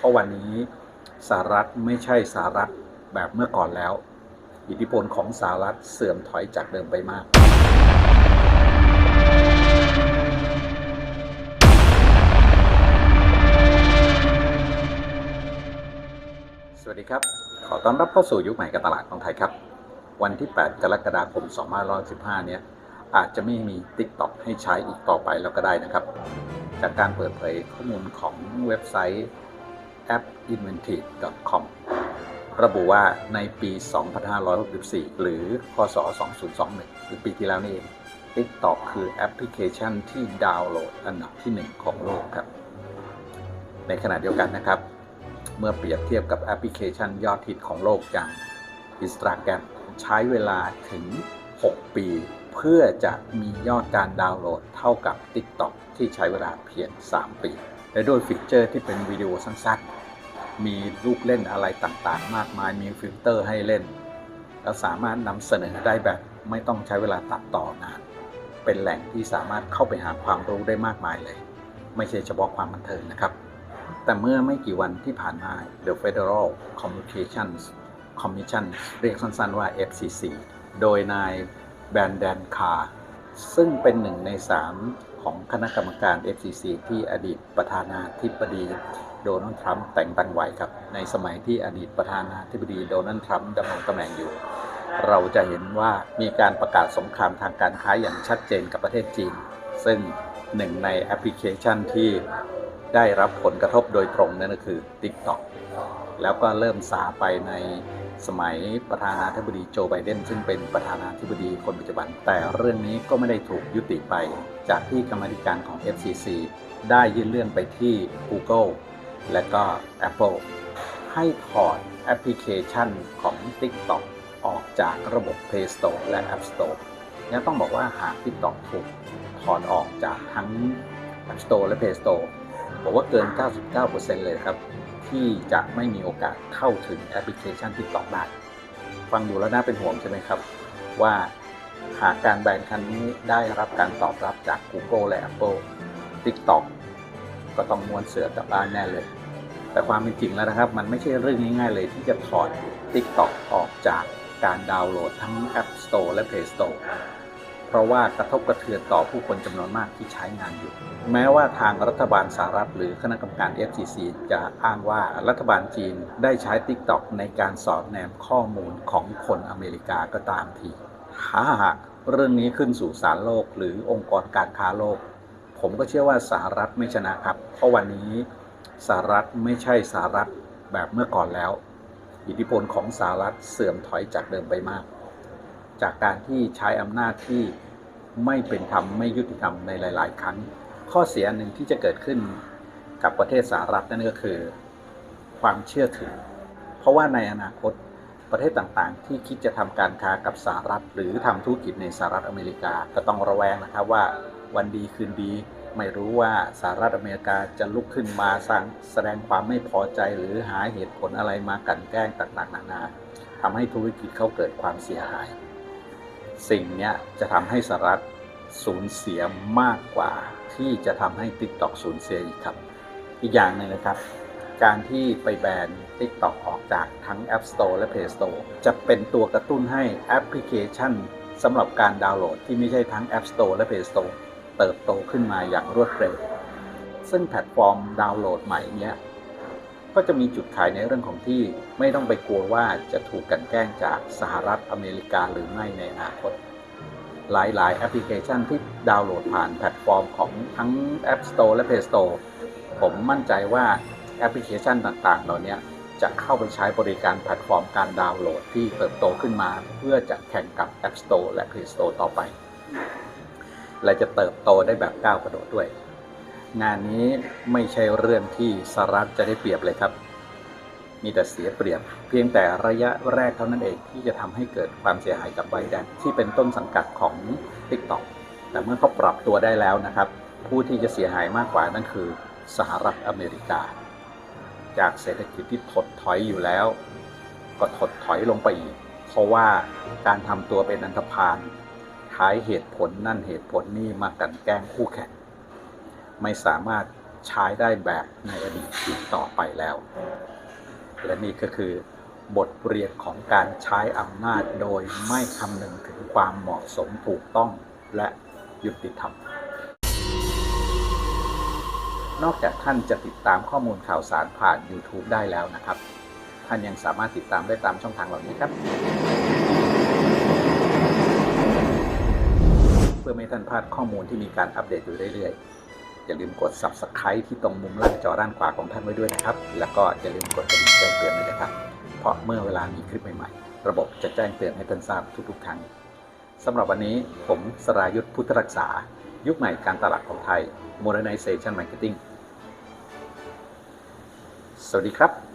เพราะวันนี้สหรัฐไม่ใช่สหรัฐแบบเมื่อก่อนแล้ว อิทธิพลของสหรัฐเสื่อมถอยจากเดิมไปมาก สวัสดีครับ ขอต้อนรับเข้าสู่ยุคใหม่กับตลาดของไทยครับ วันที่ 8 กรกฎาคม 2515 เนี้ยอาจจะไม่มี TikTok ให้ใช้อีกต่อไปแล้วก็ได้นะครับ จากการเปิดเผยข้อมูลของเว็บไซต์ appinventive.com ระบุว่าในปี 2564 หรือ พศ 2021 หรือปีที่แล้วนี่เอง TikTok คือแอปพลิเคชันที่ดาวน์โหลดอันดับที่ 1 ของโลกครับ ในขณะเดียวกันนะครับ เมื่อเปรียบเทียบกับแอปพลิเคชันยอดฮิตของโลกอย่าง Instagram ใช้เวลาถึง 6 ปี เพื่อจะมียอดการดาวน์โหลดเท่ากับ TikTok ที่ใช้เวลาเพียง 3 ปี และด้วยฟีเจอร์ที่เป็นวิดีโอสั้นๆ มีลูกเล่นอะไรต่างๆ มากมายมีฟิลเตอร์ให้เล่น แล้วสามารถนำเสนอได้แบบไม่ต้องใช้เวลาตัดต่อนาน เป็นแหล่งที่สามารถเข้าไปหาความรู้ได้มากมายเลย ไม่ใช่เฉพาะความบันเทิงนะครับ แต่เมื่อไม่กี่วันที่ผ่านมา The Federal Communications Commission เรียกสั้นๆว่า FCC โดยนายแบรนแดนคาร์ซึ่งเป็นหนึ่งในสาม ของคณะกรรมการ FCC ที่อดีตประธานาธิบดีโดนัลด์ทรัมป์แต่งตั้งไว้ครับ ในสมัยที่อดีตประธานาธิบดีโดนัลด์ทรัมป์ดำรงตำแหน่งอยู่ เราจะเห็นว่ามีการประกาศสงครามทางการค้าอย่างชัดเจนกับประเทศจีน ซึ่งหนึ่งในแอปพลิเคชันที่ได้รับผลกระทบโดยตรงนั่นก็คือ TikTok แล้วก็เริ่มซาไปใน สมัยประธานาธิบดีโจไบเดนซึ่งเป็นประธานาธิบดีคนปัจจุบัน แต่เรื่องนี้ก็ไม่ได้ถูกยุติไป จากที่กรรมธิการของ FCC ได้ยื่นเรื่องไปที่ Google และก็ Apple ให้ถอดแอปพลิเคชันของ TikTok ออกจากระบบ Play Store และ App Store และต้องบอกว่าหาก TikTok ถูกถอดออกจากทั้ง App Store และ Play Store บอกว่าเกิน 99%เลยครับ ที่จะไม่มีโอกาสเข้าถึงแอปพลิเคชัน TikTok ได้ฟังดูแล้วน่าเป็นห่วงใช่ไหมครับ ว่าหากการแบนครั้งนี้ได้รับการตอบรับจาก Google และ Apple TikTok ก็ต้องม้วนเสือกลับบ้านแน่เลย แต่ความเป็นจริงแล้วนะครับ มันไม่ใช่เรื่องง่ายๆเลยที่จะถอด TikTok ออกจากการดาวน์โหลดทั้ง App Store และ Play Store เพราะว่ากระทบกระเทือนต่อผู้คนจำนวนมากที่ใช้งานอยู่ แม้ว่าทางรัฐบาลสหรัฐหรือคณะกรรมการ FCC จะอ้างว่ารัฐบาลจีนได้ใช้ TikTok ในการสอดแนมข้อมูลของคนอเมริกาก็ตามทีถ้าหากเรื่องนี้ขึ้นสู่ศาลโลก หรือองค์กรการค้าโลก ผมก็เชื่อว่าสหรัฐไม่ชนะครับ เพราะวันนี้สหรัฐไม่ใช่สหรัฐแบบเมื่อก่อนแล้ว อิทธิพลของสหรัฐเสื่อมถอยจากเดิมไปมาก จากการที่ใช้อำนาจที่ไม่เป็นธรรมไม่ยุติธรรมในหลาย ๆ ครั้ง ข้อเสียหนึ่งที่จะเกิดขึ้นกับประเทศสหรัฐนั่นก็คือ ความเชื่อถือ เพราะว่าในอนาคตประเทศต่างๆ ที่คิดจะทำการค้ากับสหรัฐ หรือทำธุรกิจในสหรัฐอเมริกาก็ต้องระแวงนะครับว่าวันดีคืนดี ไม่รู้ว่าสหรัฐอเมริกาจะลุกขึ้นมาสร้างแสดงความไม่พอใจหรือหาเหตุผลอะไรมากลั่นแกล้งต่างๆ นานาทำให้ธุรกิจเขาเกิดความเสียหาย สิ่งนี้จะทำให้สหรัฐสูญเสียมากกว่า ที่จะทำให้ TikTok สูญเสียอีกครับ อีกอย่างหนึ่งนะครับ การที่ไปแบน TikTok ออกจากทั้ง App Store และ Play Store จะเป็นตัวกระตุ้นให้แอปพลิเคชันสำหรับการดาวน์โหลดที่ไม่ใช่ทั้ง App Store และ Play Store เติบโตขึ้นมาอย่างรวดเร็ว ซึ่งแพลตฟอร์มดาวน์โหลดใหม่เนี้ย ก็จะมีจุดขายในเรื่องของที่ไม่ต้องไปกลัวว่าจะถูกกันแกล้งจากสหรัฐอเมริกาหรือไม่ในอนาคต หลาย ๆ แอปพลิเคชันที่ดาวน์โหลดผ่านแพลตฟอร์มของทั้ง App Store และ Play Store ผมมั่นใจว่าแอปพลิเคชันต่างๆ เหล่านี้จะเข้าไปใช้บริการแพลตฟอร์มการดาวน์โหลดที่เติบโตขึ้นมา เพื่อจะแข่งกับ App Store และ Play Store ต่อไป และจะเติบโตได้แบบก้าวกระโดดด้วย งานนี้ไม่ใช่เรื่องที่สหรัฐจะได้เปรียบเลยครับ มีแต่เสียเปรียบ เพียงแต่ระยะแรกเท่านั้นเองที่จะทำให้เกิดความเสียหายกับไบแดนที่เป็นต้นสังกัดของ TikTok แต่เมื่อเขาปรับตัวได้แล้วนะครับ ผู้ที่จะเสียหายมากกว่านั่นคือสหรัฐอเมริกา จากเศรษฐกิจที่ถดถอยอยู่แล้ว ก็ถดถอยลงไปอีก เพราะว่าการทำตัวเป็นอันธพาลท้ายเหตุผลนั่นเหตุผลนี่มากันแกล้งคู่แข่ง ไม่สามารถใช้ได้แบบในอดีตอีกต่อไปแล้ว และนี่ก็คือบทเรียนของการใช้อำนาจโดยไม่คำนึงถึงความเหมาะสมถูกต้องและยุติธรรม นอกจากท่านจะติดตามข้อมูลข่าวสารผ่าน YouTube ได้แล้วนะครับ ท่านยังสามารถติดตามได้ตามช่องทางเหล่านี้ครับ เพื่อไม่ท่านพลาดข้อมูลที่มีการอัปเดตอยู่เรื่อยๆ อย่าลืมกด Subscribe ที่ตรงมุมล่างจอด้านขวาของท่านไว้ด้วยนะครับ แล้วก็อย่าลืมกดกระดิ่งแจ้งเตือนด้วยนะครับ เพราะเมื่อเวลามีคลิปใหม่ๆ ระบบจะแจ้งเตือนให้ท่านทราบทุกๆครั้งสำหรับวันนี้ผมสรายุทธพุทธรักษา ยุคใหม่การตลาดของไทย Modernization Marketing สวัสดีครับ